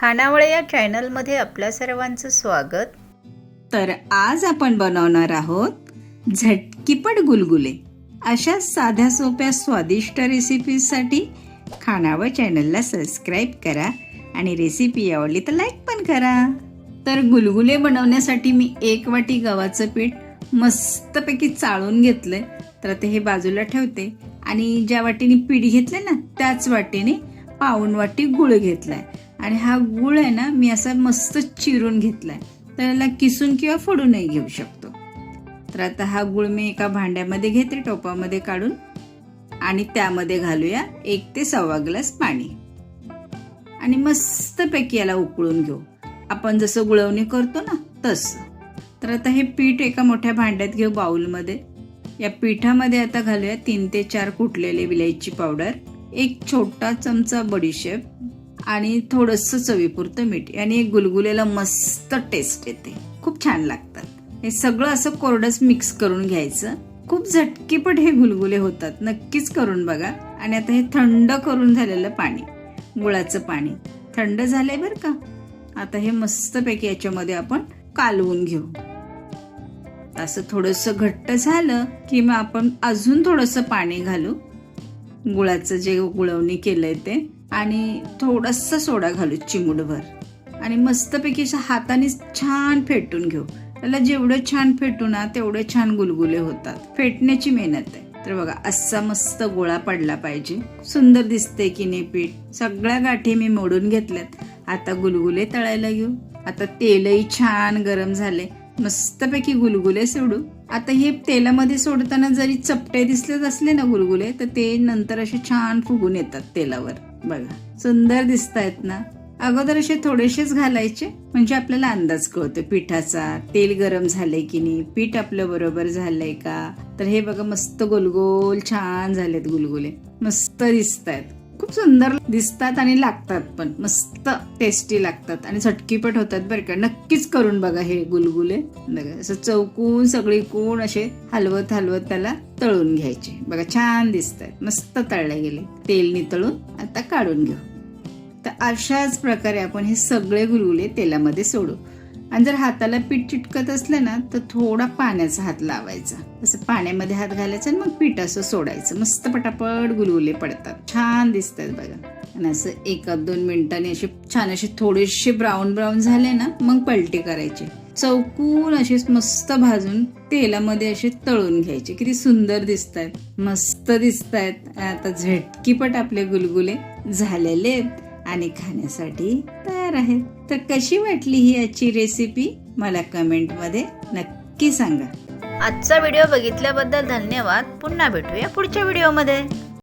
खानावळे या चॅनलमध्ये आपल्या सर्वांचं स्वागत. तर आज आपण बनवणार आहोत झटकीपट गुलगुले. अशा साध्या सोप्या स्वादिष्ट रेसिपीसाठी खानावळ चॅनलला सबस्क्राईब करा आणि रेसिपी आवडली तर लाईक पण करा. तर गुलगुले बनवण्यासाठी मी एक वाटी गव्हाचं पीठ मस्तपैकी चाळून घेतलं तर ते हे बाजूला ठेवते आणि ज्या वाटीने पीठ घेतलं ना त्याच वाटीने पाऊण वाटी गुळ घेतलाय. आणि हा गूळ आहे ना मी असा मस्त चिरून घेतला तर याला किसून किंवा फोडूनही घेऊ शकतो. तर आता हा गूळ मी एका भांड्यामध्ये घेते टोपामध्ये काढून. आणि त्यामध्ये घालूया एक ते सव्वा ग्लास पाणी. आणि मस्तपैकी याला उकळून घेऊ. आपण जसं गुळवणी करतो ना तसं. तर आता हे पीठ एका मोठ्या भांड्यात घेऊ बाऊलमध्ये. या पिठामध्ये आता घालूया तीन ते चार कुटलेले विलायची पावडर. एक छोटा चमचा बडीशेप. आणि थोडंसं चवीपुरतं मीठ. आणि गुलगुलेला मस्त टेस्ट येते. खूप छान लागतात. हे सगळं असं कोरडंच मिक्स करून घ्यायचं. खूप झटकीपट हे गुलगुले होतात. नक्कीच करून बघा. आणि आता हे थंड करून झालेलं पाणी. गुळाचं पाणी. थंड झालंय बरं का? आता हे मस्तपैकी याच्यामध्ये आपण कालवून घेऊ. असं थोडंसं घट्ट झालं की मग आपण अजून थोडंसं पाणी घालू. गुळाचं जे गुळवणी केलंय ते. आणि थोडासा सोडा घालू चिमूटभर. आणि मस्तपैकी अशा हाताने छान फेटून घेऊ. त्याला जेवढं छान फेटू ना तेवढे छान गुलगुले होतात. फेटण्याची मेहनत आहे. तर बघा असा मस्त गोळा पडला पाहिजे. सुंदर दिसते की नाही पीठ? सगळ्या गाठी मी मोडून घेतल्यात. आता गुलगुले तळायला घेऊ. आता तेलही छान गरम झाले. मस्तपैकी गुलगुले सोडू. आता हे तेलामध्ये सोडताना जरी चपटे दिसलेच असले ना गुलगुले तर ते नंतर असे छान फुगून येतात तेलावर. बघा सुंदर दिसत आहेत ना? अगोदर असे थोडेसेच घालायचे म्हणजे आपल्याला अंदाज कळतो पिठाचा तेल गरम झालंय की नाही पीठ आपलं बरोबर झालंय का? तर हे बघा मस्त गोलगोल छान झालेत गुलगुले. मस्त दिसत आहेत खूप सुंदर दिसतात आणि लागतात पण. मस्त टेस्टी लागतात आणि झटकीपट होतात बरं का. नक्कीच करून बघा हे गुलगुले. बघा असं चौकून सगळी कोण असे हलवत हलवत त्याला तळून घ्यायचे. बघा छान दिसतात. मस्त तळले गेले. तेल नितळून आता काढून घेऊ. तर अशाच प्रकारे आपण हे सगळे गुलगुले तेलामध्ये सोडू. आणि जर हाताला पीठ चिटकत असलं ना तर थोडा पाण्याचा हात लावायचा. असं पाण्यामध्ये हात घालायचा आणि मग पीठ असं सोडायचं. मस्त पटापट गुलगुले पडतात. छान दिसतात बघा. आणि असं एका दोन मिनिटांनी असे छान असे थोडेसे ब्राऊन ब्राऊन झाले ना मग पलटी करायचे. चौकून असे मस्त भाजून तेलामध्ये असे तळून घ्यायचे. किती सुंदर दिसत आहेत मस्त दिसत आहेत आता झटकीपट आपले गुलगुले झालेले आहेत. आणि खाण्यासाठी तयार आहेत. तर कशी वाटली ही याची रेसिपी मला कमेंटमध्ये नक्की सांगा. आजचा व्हिडिओ बघितल्याबद्दल धन्यवाद. पुन्हा भेटूया पुढच्या व्हिडिओमध्ये